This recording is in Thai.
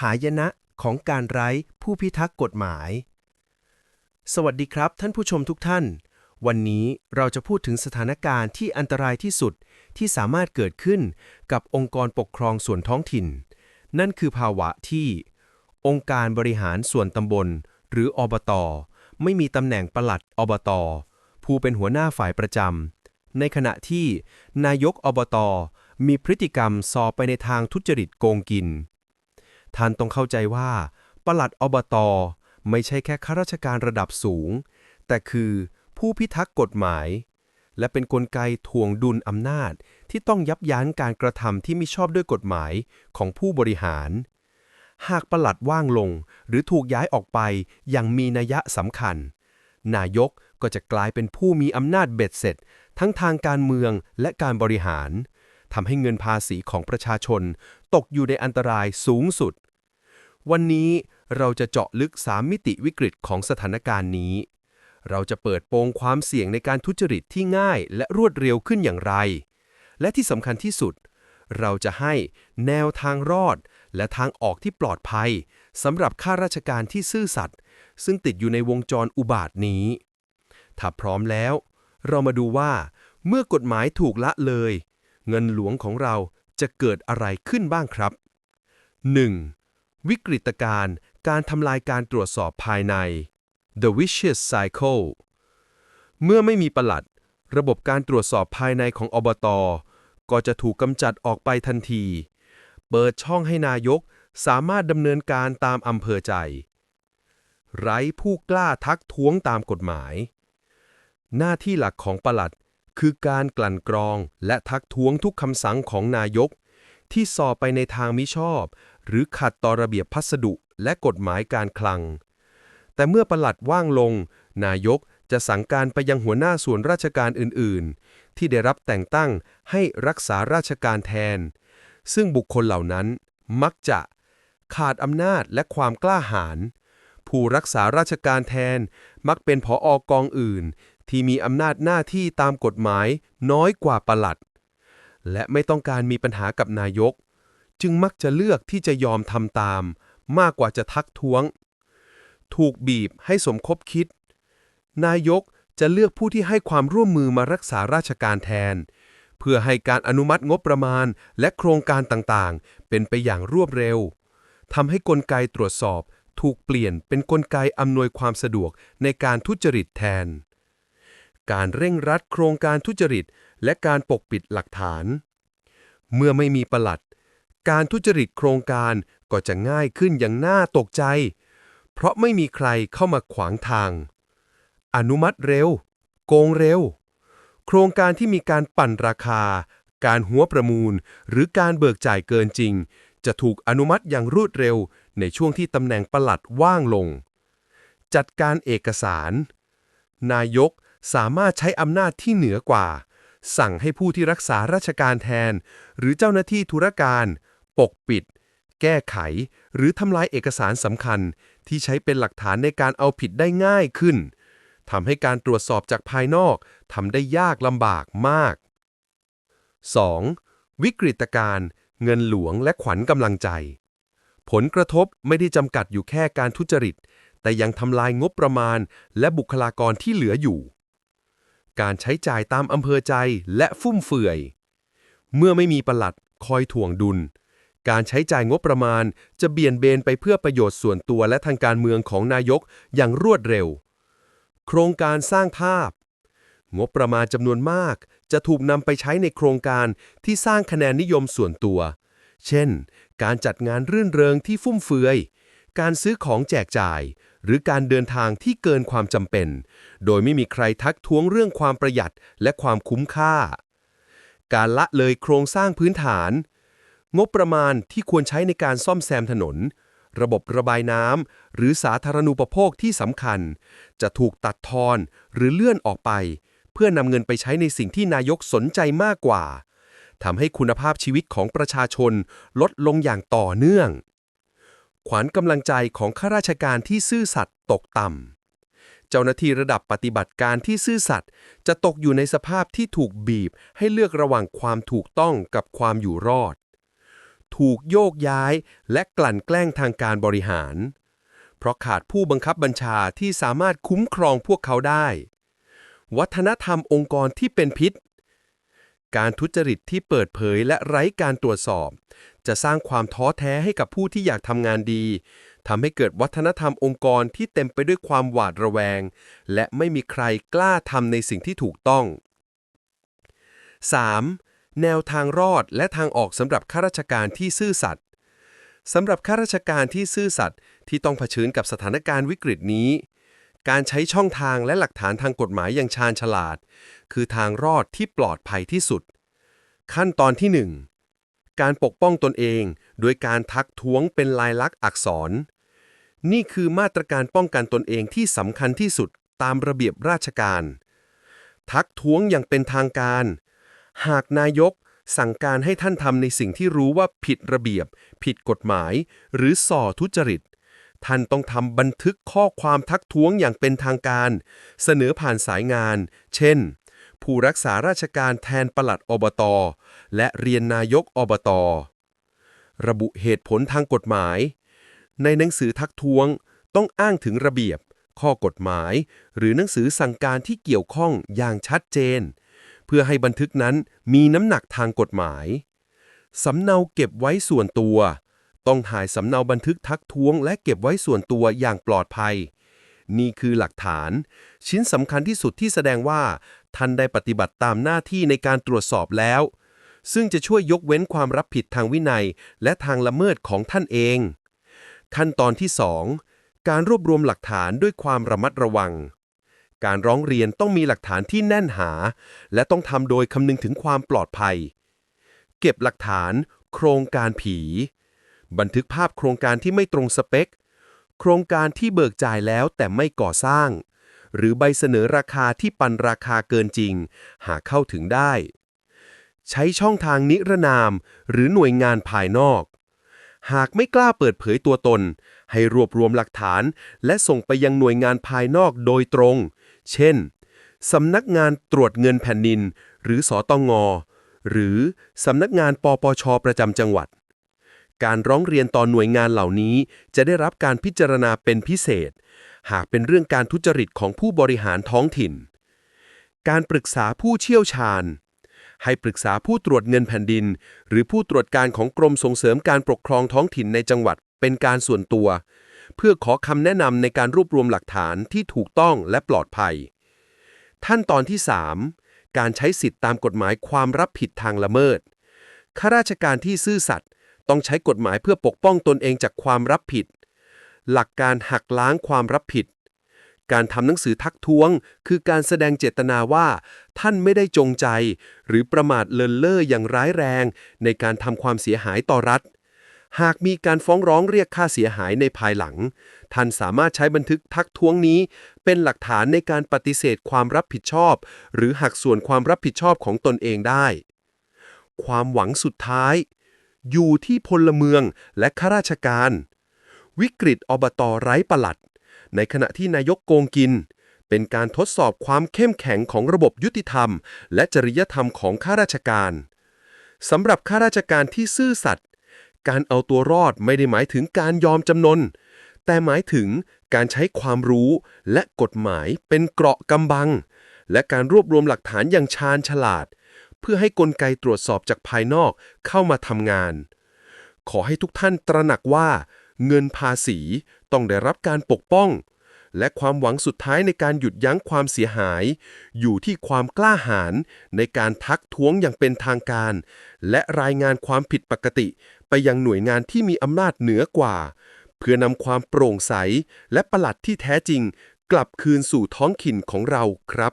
หายนะของการไร้ผู้พิทักษ์กฎหมาย สวัสดีครับท่านผู้ชมทุกท่าน วันนี้เราจะพูดถึงสถานการณ์ที่อันตรายที่สุดที่สามารถเกิดขึ้นกับองค์กรปกครองส่วนท้องถิ่น นั่นคือภาวะที่ องค์การบริหารส่วนตำบล หรืออบต ไม่มีตำแหน่งปลัดอบต ผู้เป็นหัวหน้าฝ่ายประจำในขณะที่นายกอบตมีพฤติกรรมสอบไปในทางทุจริตโกงกิน ท่านต้องเข้าใจว่าปลัดอบตไม่ใช่แค่ข้าราชการระดับสูง แต่คือผู้พิทักษ์กฎหมาย และเป็นนกลไกทวงดุลอำนาจที่ต้องยับยั้งการกระทำที่ไม่ชอบด้วยกฎหมายของผู้บริหาร หากปลัดว่างลงหรือถูกย้ายออกไปอย่างมีนัยสำคัญ นายกก็จะกลายเป็นผู้มีอำนาจเบ็ดเสร็จ ทั้งทางการเมืองและการบริหารทำให้เงินภาษีของประชาชนตกอยู่ในอันตรายสูงสุด วันนี้เราจะเจาะลึก 3 มิติวิกฤตของสถานการณ์นี้ เราจะเปิดโปงความเสี่ยงในการทุจริตที่ง่ายและรวดเร็วขึ้นอย่างไร และที่สำคัญที่สุด เราจะให้แนวทางรอด และทางออกที่ปลอดภัยสำหรับข้าราชการที่ซื่อสัตย์ซึ่งติดอยู่ในวงจรอุบาทนี้ ถ้าพร้อมแล้ว เรามาดูว่า เมื่อกฎหมายถูกละเลย เงินหลวงของเราจะเกิดอะไรขึ้นบ้างครับ 1. วิกฤตการณ์การทำลายการตรวจสอบภายใน The Vicious Cycle เมื่อไม่มีประหลัด ระบบการตรวจสอบภายในของอบต ก็จะถูกกำจัดออกไปทันที เปิดช่องให้นายกสามารถดำเนินการตามอำเภอใจ ไร้ผู้กล้าทักท้วงตามกฎหมาย หน้าที่หลักของประหลัดคือการกลั่นกรองและทักท้วงทุกคำสั่งของนายก ที่สอบไปในทางมิชอบ หรือขัดต่อระเบียบพัสดุและกฎหมายการคลัง แต่เมื่อประหลัดว่างลง นายกจะสั่งการไปยังหัวหน้าส่วนราชการอื่น ๆ ที่ได้รับแต่งตั้งให้รักษาราชการแทน ซึ่งบุคคลเหล่านั้นมักจะขาดอำนาจและความกล้าหาญผู้รักษาราชการแทนมักเป็นผออกองอื่น ที่มีอำนาจหน้าที่ตามกฎหมายน้อยกว่าประหลัด และไม่ต้องการมีปัญหากับนายก จึงมักจะเลือกที่จะยอมทำตาม มากกว่าจะทักท้วง ถูกบีบให้สมคบคิด นายกจะเลือกผู้ที่ให้ความร่วมมือมารักษาราชการแทน เพื่อให้การอนุมัติงบประมาณและโครงการต่างๆ เป็นไปอย่างรวดเร็วทำให้กลไกตรวจสอบ ถูกเปลี่ยนเป็นกลไกอำนวยความสะดวกในการทุจริตแทน การเร่งรัดโครงการทุจริตและการปกปิดหลักฐาน เมื่อไม่มีประหลัด การทุจริตโครงการก็จะง่ายขึ้นอย่างน่าตกใจ เพราะไม่มีใครเข้ามาขวางทาง อนุมัติเร็ว โกงเร็ว โครงการที่มีการปั่นราคา การหัวประมูล หรือการเบิกจ่ายเกินจริง จะถูกอนุมัติอย่างรวดเร็ว ในช่วงที่ตำแหน่งปลัดว่างลง จัดการเอกสาร นายกสามารถใช้อำนาจที่เหนือกว่า สั่งให้ผู้ที่รักษาราชการแทน หรือเจ้าหน้าที่ธุรการ ปกปิด แก้ไข หรือทำลายเอกสารสำคัญ ที่ใช้เป็นหลักฐานในการเอาผิดได้ง่ายขึ้นทำให้การตรวจสอบจากภายนอกทำได้ยากลำบากมาก 2. วิกฤตการณ์เงินหลวงและขวัญกำลังใจ ผลกระทบไม่ได้จำกัดอยู่แค่การทุจริต แต่ยังทำลายงบประมาณ และบุคลากรที่เหลืออยู่ การใช้จ่ายตามอำเภอใจและฟุ่มเฟือย เมื่อไม่มีประหลัดคอยถ่วงดุล การใช้จ่ายงบประมาณ จะเบี่ยนเบนไปเพื่อประโยชน์ส่วนตัวและทางการเมืองของนายกอย่างรวดเร็ว โครงการสร้างภาพ งบประมาณจำนวนมาก จะถูกนำไปใช้ในโครงการที่สร้างคะแนนนิยมส่วนตัว เช่น การจัดงานรื่นเริงที่ฟุ่มเฟือย การซื้อของแจกจ่าย หรือการเดินทางที่เกินความจำเป็น โดยไม่มีใครทักท้วงเรื่องความประหยัดและความคุ้มค่าการละเลยโครงสร้างพื้นฐาน งบประมาณที่ควรใช้ในการซ่อมแซมถนน ระบบระบายน้ำหรือสาธารณูปโภคที่สำคัญ จะถูกตัดทอนหรือเลื่อนออกไป เพื่อนำเงินไปใช้ในสิ่งที่นายกสนใจมากกว่าทำให้คุณภาพชีวิตของประชาชนลดลงอย่างต่อเนื่อง ขวัญกำลังใจของข้าราชการที่ซื่อสัตย์ตกต่ำ เจ้าหน้าที่ระดับปฏิบัติการที่ซื่อสัตย์จะตกอยู่ในสภาพที่ถูกบีบให้เลือกระหว่างความถูกต้องกับความอยู่รอด ถูกโยกย้าย และกลั่นแกล้งทางการบริหาร เพราะขาดผู้บังคับบัญชาที่สามารถคุ้มครองพวกเขาได้ วัฒนธรรมองค์กรที่เป็นพิษ การทุจริตที่เปิดเผยและไร้การตรวจสอบ จะสร้างความท้อแท้ให้กับผู้ที่อยากทำงานดีทำให้เกิดวัฒนธรรมองค์กรที่เต็มไปด้วยความหวาดระแวง และไม่มีใครกล้าทำในสิ่งที่ถูกต้อง 3. แนวทางรอดและทางออกสำหรับข้าราชการที่ซื่อสัตย์สำหรับข้าราชการที่ซื่อสัตย์ที่ต้องเผชิญกับสถานการณ์วิกฤตนี้ การใช้ช่องทางและหลักฐานทางกฎหมายอย่างชาญฉลาด คือทางรอดที่ปลอดภัยที่สุด ขั้นตอนที่ 1 การปกป้องตนเองโดยการทักท้วงเป็นลายลักษณ์อักษร นี่คือมาตรการป้องกันตนเองที่สำคัญที่สุดตามระเบียบราชการ ทักท้วงอย่างเป็นทางการ หากนายกสั่งการให้ท่านทำในสิ่งที่รู้ว่าผิดระเบียบ ผิดกฎหมาย หรือส่อทุจริต ท่านต้องทำบันทึกข้อความทักท้วงอย่างเป็นทางการ เสนอผ่านสายงาน เช่น ผู้รักษาราชการแทนปลัดอบต และเรียนนายกอบต ระบุเหตุผลทางกฎหมาย ในหนังสือทักท้วงต้องอ้างถึงระเบียบ ข้อกฎหมาย หรือหนังสือสั่งการที่เกี่ยวข้องอย่างชัดเจน เพื่อให้บันทึกนั้นมีน้ำหนักทางกฎหมาย สำเนาเก็บไว้ส่วนตัว ต้องถ่ายสำเนาบันทึกทักท้วง และเก็บไว้ส่วนตัวอย่างปลอดภัย นี่คือหลักฐาน ชิ้นสำคัญที่สุดที่แสดงว่า ท่านได้ปฏิบัติตามหน้าที่ในการตรวจสอบแล้ว ซึ่งจะช่วยยกเว้นความรับผิดทางวินัย และทางละเมิดของท่านเอง ขั้นตอนที่ 2 การรวบรวมหลักฐานด้วยความระมัดระวัง การร้องเรียนต้องมีหลักฐานที่แน่นหา และต้องทำโดยคำนึงถึงความปลอดภัย เก็บหลักฐาน โครงการผี บันทึกภาพโครงการที่ไม่ตรงสเปค โครงการที่เบิกจ่ายแล้วแต่ไม่ก่อสร้าง หรือใบเสนอราคาที่ปันราคาเกินจริง หาเข้าถึงได้ ใช้ช่องทางนิรนาม หรือหน่วยงานภายนอก หากไม่กล้าเปิดเผยตัวตน ให้รวบรวมหลักฐาน และส่งไปยังหน่วยงานภายนอกโดยตรง เช่น สำนักงานตรวจเงินแผ่นดิน หรือสอตงอหรือสำนักงานปปชประจำจังหวัด การร้องเรียนต่อหน่วยงานเหล่านี้จะได้รับการพิจารณาเป็นพิเศษ หากเป็นเรื่องการทุจริตของผู้บริหารท้องถิ่น การปรึกษาผู้เชี่ยวชาญ ให้ปรึกษาผู้ตรวจเงินแผ่นดิน หรือผู้ตรวจการของกรมส่งเสริมการปกครองท้องถิ่นในจังหวัดเป็นการส่วนตัว เพื่อขอคำแนะนำในการรวบรวมหลักฐานที่ถูกต้องและปลอดภัย ขั้นตอนที่ 3 การใช้สิทธิตามกฎหมายความรับผิดทางละเมิดข้าราชการที่ซื่อสัตย์ต้องใช้กฎหมายเพื่อปกป้องตนเองจากความรับผิด หลักการหักล้างความรับผิด การทำหนังสือทักท้วง คือการแสดงเจตนาว่า ท่านไม่ได้จงใจ หรือประมาทเลินเล่ออย่างร้ายแรง ในการทำความเสียหายต่อรัฐ หากมีการฟ้องร้องเรียกค่าเสียหายในภายหลัง ท่านสามารถใช้บันทึกทักท้วงนี้ เป็นหลักฐานในการปฏิเสธความรับผิดชอบ หรือหักส่วนความรับผิดชอบของตนเองได้ ความหวังสุดท้าย อยู่ที่พลเมืองและข้าราชการ วิกฤตอบตไร้ประหลัด ในขณะที่นายกโกงกิน เป็นการทดสอบความเข้มแข็งของระบบยุติธรรม และจริยธรรมของข้าราชการสำหรับข้าราชการที่ซื่อสัตย์ การเอาตัวรอดไม่ได้หมายถึงการยอมจำนน แต่หมายถึงการใช้ความรู้และกฎหมายเป็นเกราะกำบัง และการรวบรวมหลักฐานอย่างชาญฉลาด เพื่อให้กลไกตรวจสอบจากภายนอกเข้ามาทำงาน ขอให้ทุกท่านตระหนักว่า เงินภาษีต้องได้รับการปกป้อง และความหวังสุดท้ายในการหยุดยั้งความเสียหาย อยู่ที่ความกล้าหาญในการทักท้วงอย่างเป็นทางการ และรายงานความผิดปกติ ไปยังหน่วยงานที่มีอำนาจเหนือกว่า เพื่อนำความโปร่งใส และประหลัดที่แท้จริง กลับคืนสู่ท้องถิ่นของเราครับ